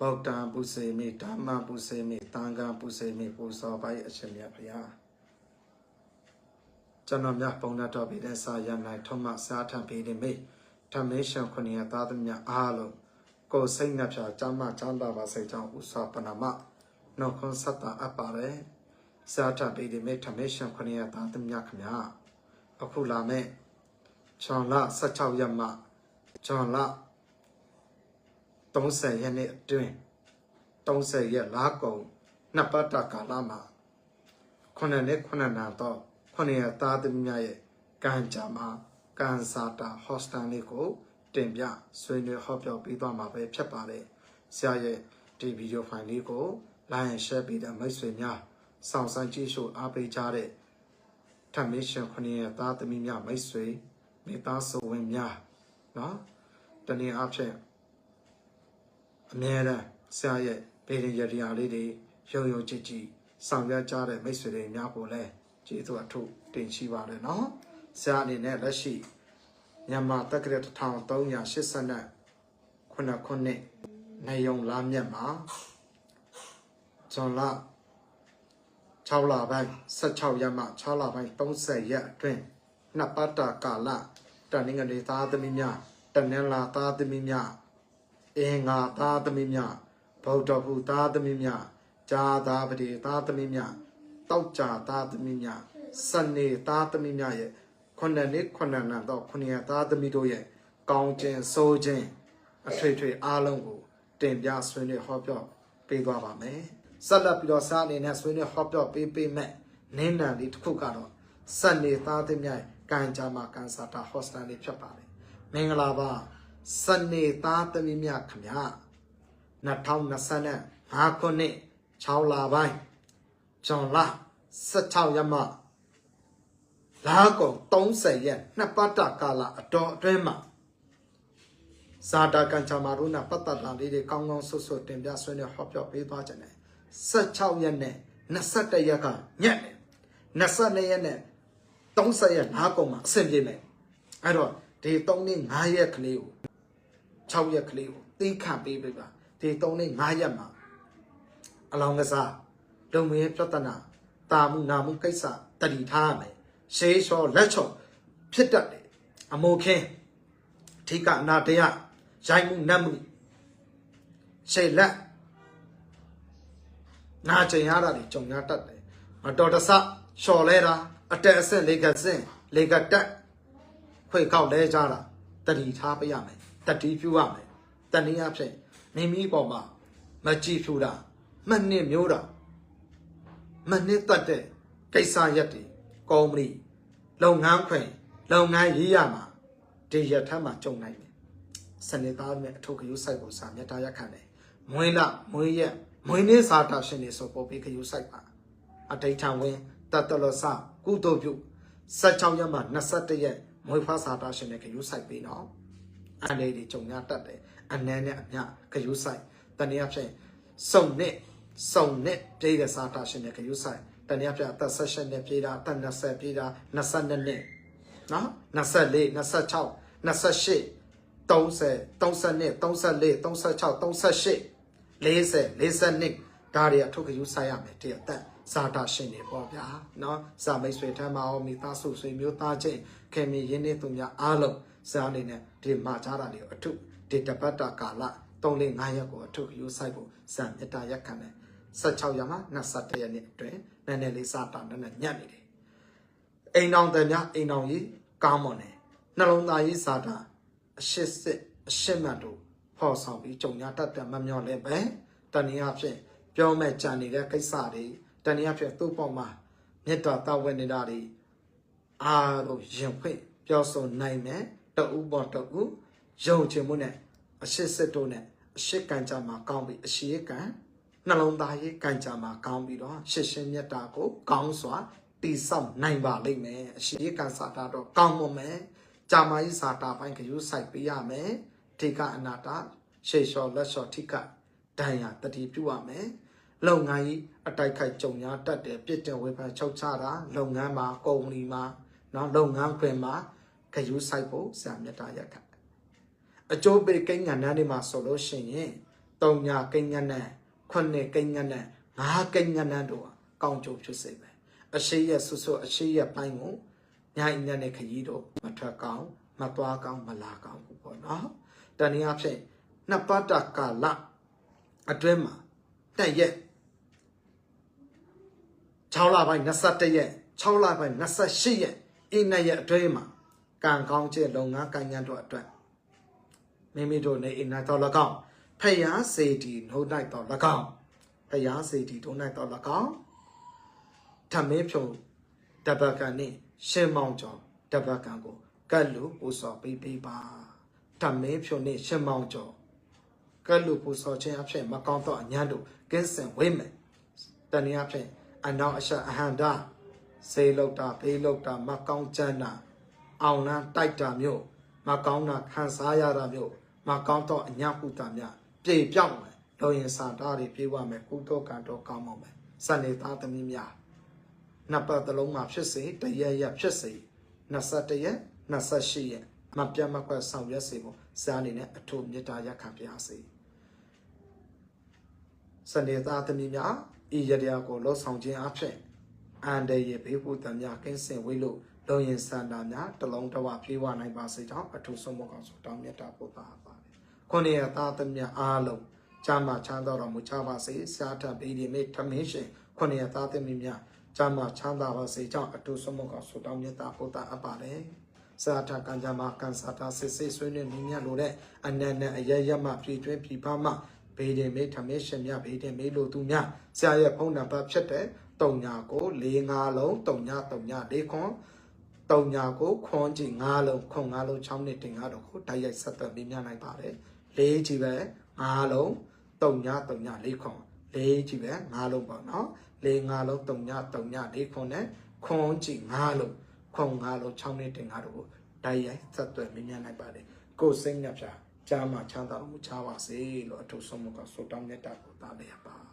ဗုဒ္ဓံပုစေမိဓမ္မပုစေမိသံဃံပုစေမိပူဇော်ပါ၏အရှင်မြတ်ဖျားကျွန်တော်မြတ်ပုံနာတော်ပြည်တဲ့စာရ၌ထုံးမစားထံပြည်နေမိဓမ္မေရှင်ခုနှစ်သားသမီးအားလုံးကိုယ်စိတ်နှပြကျမ်းမချမ်းသာပါစေကြောင်းဥစွာပနာမနှုတ်ခွန်းဆက်တာအပ်ပါတယ်စားထံပြည်နေမိဓမ္မေရှင်ခုနှစ်သားသမီးခင်ဗျာအခုလာမဲ့ချွန်လ16ရက်မှချွန်လ 30ရက်နေ့အတွင်း30ရက်လာကုန်နှစ်ပတ်တာကာလမှာခုနှစ်နှစ်ခုနှစ်နာတော့ခုနှစ်ရက်သားသမီးများရဲ့ကံကြမ္မာကံစာတာဟော့စတန်လေးကိုတင်ပြဆွေးနွေးဟောပြောပေးသွားမှာပဲဖြစ်ပါတယ်ဆရာရဲ့ဒီဗီဒီယိုဖိုင်လေးကို like and share ပေးတဲ့မိတ်ဆွေများစောင့်ဆိုင်ကြည့်ရှုအားပေးကြတဲ့ထမင်းရှင်ခုနှစ်ရက်သားသမီးများမိတ်ဆွေမိသားစုဝင်များနော်တနည်းအားဖြင့် အမြဲတမ်းဆရာရဲ့ဗေဒင်ရတရားလေးတွေရုံရုံကြည်ကြည်ဆောင်ရွက်ကြတဲ့မိတ်ဆွေတွေများကိုလည်းကျေးဇူးအထုတင်ရှိပါတယ်နော်ဆရာအနေနဲ့လက်ရှိမြန်မာတက္ကရာ1389ခုနှစ်နေယုံလာမြတ်မှာဇွန်လ6လပိုင်း16ရက်မှ6လပိုင်း30ရက်အတွင်းနှစ်ပတ်တာကာလတနင်္ဂနွေသားသမီးများတနင်္လာသားသမီးများ အင်္ဂါသားသမီးများဗုဒ္ဓဘုသားသမီးများဇာသာပတိသားသမီးများတောက်ကြသားသမီးများစနေသားသမီးများရဲ့ခုနှစ်နှစ်ခုနှစ်နံတော့ခုနှစ်ရက်သားသမီးတို့ရဲ့ကောင်းခြင်းစိုးခြင်းအထွေထွေအားလုံးကိုတင်ပြဆွေးနွေးဟောပြောပေးသွားပါမယ်ဆက်လက်ပြီးတော့စားအနေနဲ့ဆွေးနွေးဟောပြောပေးပေးမဲ့နင်းနံလေးတစ်ခုကတော့စနေသားသမီးများရဲ့ကံကြမ္မာကံစာတာဟော့စတန်လေးဖြစ်ပါတယ်မင်္ဂလာပါ စနေသားသမီးများခင်ဗျာ2025ခုနှစ်6လပိုင်းဇွန်လ16ရက်မှလာကုန်30ရက်နှစ်ပတ်တာကာလအတော်အတွင်းမှာဇာတာကန်ချာမာရုနာပတ်သက်လာလေးတွေကောင်းကောင်းဆွတ်ဆွတ်တင်ပြဆွေးနွေးဟောပြောပေးသွားကြတယ်16ရက်နဲ့21ရက်ကညက်တယ်22ရက်နဲ့30ရက်နားကုန်မှာအဆင်ပြေမယ်အဲ့တော့ဒီ3နေ့5ရက်ကလေးကို 6ရက်ကလေးကိုသိခံပေးပေးပါဒီ3နေ့5ရက်မှာအလောင်းကစားလုံမင်းပြဿနာတာမှုနာမှုကိစ္စတတိထားရမယ်ရှေးလျှောလက်ချော်ဖြစ်တတ်တယ်အမိုခင်းထိကအနာတရားရိုက်မှုနတ်မှုရှေးလက်နာကျင်ရတာတွေကြုံရတတ်တယ်မတော်တဆလျှော်လဲတာအတက်အဆင့်လေကစင်လေကတက်ခွေကောက်လဲကြတာတတိထားပေးရမယ် တတိပြုရမယ်တနည်းအားဖြင့်မိမိပေါ်မှာမကြည့်ဖြူတာမှတ်နှစ်မျိုးတာမှတ်နှစ်တတ်တဲ့ကိစ္စရက်တွေကောင်းမလို့လုပ်ငန်းခွင်လုပ်ငန်းရေးရမှာဒီရက်ထမ်းမှာကြုံနိုင်တယ်စနေသားနဲ့အထုပ်ကယူဆိုင်ပုံစာမြတ်တာရက်ခံတယ်မွေးလမွေးရက်မွေးနေ့စာတာရှင်နေဆိုပေါ်ပြီးကယူဆိုင်ပါအဋိဌံဝင်တတလစကုသိုလ်ပြု16ရက်မှ21ရက်မွေးဖွားစာတာရှင်နဲ့ကယူဆိုင်ပြီးနော် အနေတွေကြုံရတတ်တယ်အနည်းနဲ့အမျှကယူဆိုင်တနည်းအားဖြင့်စုံနဲ့စုံနဲ့ပြည်တဲ့စာတာရှင်နဲ့ကယူဆိုင်တနည်းအားဖြင့်အသက်16နဲ့ပြည်တာအသက်20ပြည်တာ22နှစ်နော်24 26 28 30 32 34 36 38 40 42ဒါတွေအထုပ်ကယူဆိုင်ရမယ်တည့်အသက် စာတာရှင်တွေပေါ့ဗျာနော်စာမိတ်ဆွေထမ်းမအောင်မိသားစုဆွေမျိုးသားချင်းခင်မီရင်းနှီးသူများအားလုံးစာအနေနဲ့ဒီမှာချတာတွေအထုဒီတပတ်တာကာလ3လ5ရက်ကိုအထုယူဆိုင်ဖို့စံမြတ်တာရက်ခံတယ်16ရက်မှ21ရက်နေ့အတွင်းနည်းနည်းလေးစာတာနည်းနည်းညံ့နေတယ်အိမ်တော်တယ်များအိမ်တော်ကြီးကောင်းမွန်တယ်နှလုံးသားကြီးစာတာအရှိစစ်အရှိမတ်တို့ဖော်ဆောင်ပြီးကြုံရတတ်တယ်မမျော်လဲပဲတနည်းအားဖြင့်ပြောမဲ့ကြံနေတဲ့ကိစ္စတွေ တနည်းအားဖြင့်သူ့ပေါ်မှာမေတ္တာတောင်းဝဲနေတာတွေအားလုံးရင်ဖွင့်ပြောဆိုနိုင်မယ်တအူးပေါ်တအူးယုံချင်မှုနဲ့အရှိစစ်တို့နဲ့အရှိကံကြမှာကောင်းပြီးအရှိကံနှလုံးသားရေးကံကြမှာကောင်းပြီးတော့ရှစ်ရှင်မြတ်တာကိုကောင်းစွာတိဆောက်နိုင်ပါလိမ့်မယ်အရှိကံစာတာတော့ကောင်းမွန်မယ်ကြာမာကြီးစာတာပိုင်းကယူဆိုင်ပေးရမယ်ထိကအနာတာရှေ့လျှော်လက်လျှော်ထိကဒဏ်ရာတတိပြုရမယ် လုပ်ငန်းကြီးအတိုက်ခိုက်ကြုံရတတ်တယ်ပြစ်တင်ဝေဖန်ချုပ်ချတာလုပ်ငန်းမှာကုမ္ပဏီမှာနော်လုပ်ငန်းခွင်မှာဂယူဆိုင်ဖို့ဆရာမြတ်တာရက်ခအကျိုးပေးကိန်းငံတန်းတွေမှာဆိုလို့ရှိရင်တုံညာကိန်းညနဲ့ခုနှစ်ကိန်းညနဲ့ငါးကိန်းညနဲ့တို့ဟာကောင်းကျိုးဖြစ်စေမယ်အရှိရဲ့ဆွဆွအရှိရဲ့ပိုင်းကိုညအိညနဲ့ခရီးတို့မထွက်ကောင်းမသွားကောင်းမလာကောင်းဘူးပေါ့နော်တနည်းအားဖြင့်နှစ်ပတ်တာကာလအတွင်းမှာတက်ရက် 6လပိုင်း21ရက်6လပိုင်း28ရက်အိနှစ်ရက်အတွင်းမှာကံကောင်းခြင်းလုပ်ငန်းကံဉာဏ်တို့အတွက်မိမိတို့နေအိမ်၌တော်၎င်းဖယားစေတီနှုတ်၌တော်၎င်းဖယားစေတီတို့၌တော်၎င်းဓမင်းဖြုံတပတ်ကန်နှင့်ရှင်းမောင်းကျော်တပတ်ကန်ကိုကတ်လူပူစော်ပေးပေးပါဓမင်းဖြုံနှင့်ရှင်းမောင်းကျော်ကတ်လူပူစော်ခြင်းအဖြစ်မကောင်းသောအညံ့တို့ကင်းစင်ဝိမယ်တနည်းအားဖြင့် အနောက်အရှက်အဟန္တာစေလောက်တာဖေးလောက်တာမကောင်းချမ်းတာအောင်လန်းတိုက်တာမျိုးမကောင်းတာခံစားရတာမျိုးမကောင်းတော့အညဟုတာများပြေပြောက်မယ်လောရင်စာသားတွေပြေးဝမယ်ကုသောကံတော့ကောင်းပါမယ်စနေသားသမီးများနှစ်ပတ်သလုံးမှာဖြစ်စေတရက်ရက်ဖြစ်စေ21ရက်28ရက်မပြတ်မကွက်ဆောင်ရွက်စေဖို့စာအနေနဲ့အထူးမေတ္တာရက်ခံပါစေ စနေသားသမီးများဤရတရားကိုလှဆောင်ခြင်းအဖြစ်အန္တရာယ်ဘေးဖို့တများကင်းစင်ဝေးလို့လုံရင်စန္ဒာများတလုံးတစ်ဝပြေးဝနိုင်ပါစေကြောင်းအထူးဆုံးမကောင်းဆိုတောင်းမြတ်တာပို့ပါပါတယ်။ခုနှစ်ရသားသမီးအားလုံးဂျာမချမ်းသာတော်မူကြပါစေ။ဆရာထဘေးဒီမေထမင်းရှင်ခုနှစ်ရသားသမီးများဂျာမချမ်းသာပါစေကြောင်းအထူးဆုံးမကောင်းဆိုတောင်းမြတ်တာပို့တာအပ်ပါတယ်။စာထကံကြမှာကန်စာတာစစ်စစ်ဆွေးနွေးမြင်းမြတ်လို့တဲ့အနန္တအရရမပြည်တွင်းပြည်ပမှ ဘေးတင်မေထမင်းရှင်များဘေးတင်မေလို့သူများဆရာရဲ့ဖုန်းနံပါတ်ဖြစ်တဲ့တုံညာကို၄၅လုံးတုံညာတုံညာ၄ခွန်တုံညာကိုခွန်ကြည့်၅လုံးခွန်၅လုံး6နှစ်တင်၅တော့ကိုတိုက်ရိုက်ဆက်သွယ်ပေးမြနိုင်ပါတယ်၄ကြည့်ပဲ၅လုံးတုံညာတုံညာ၄ခွန်၄ကြည့်ပဲ၅လုံးပေါ့နော်၄၅လုံးတုံညာတုံညာ၄ခွန်နဲ့ခွန်ကြည့်၅လုံးခွန်၅လုံး6နှစ်တင်၅တော့ကိုတိုက်ရိုက်ဆက်သွယ်ပေးမြနိုင်ပါတယ်ကိုယ်စိတ်ညပ်ဖြာ ကြားမှာချမ်းသာမှုချပါစေလို့အထူးဆုံးမကဆုတောင်းမြတ်တာကိုတားလျက်ပါ